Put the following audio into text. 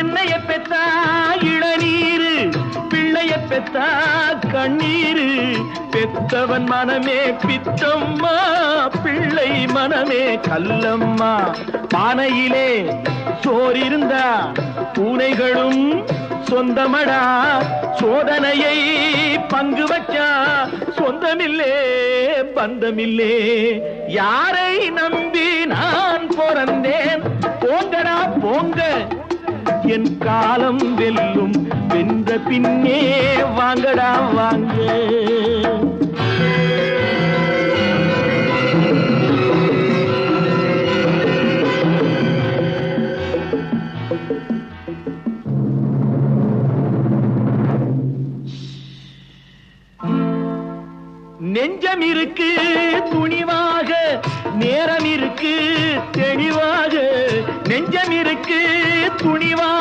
என்னைய பெத்தா இளநீரு பிள்ளைய பெத்தா கண்ணீரு. பெத்தவன் மனமே பித்தம்மா பிள்ளை மனமே கல்லம்மா. பானையிலே சோறிருந்தா பூனைகளும் சொந்தமடா. சோதனையை பங்கு வச்சா சொந்தமில்லே பந்தமில்லே. யாரை நம்பி நான் பிறந்தேன்? போங்கடா போங்க. என் காலம் வெல்லும். வென்ற பின்னே வாங்கடா வாங்க. நெஞ்சம் இருக்கு துணிவாக நேரம் இருக்கு தெளிவாக. நெஞ்சம் இருக்கு துணிவாக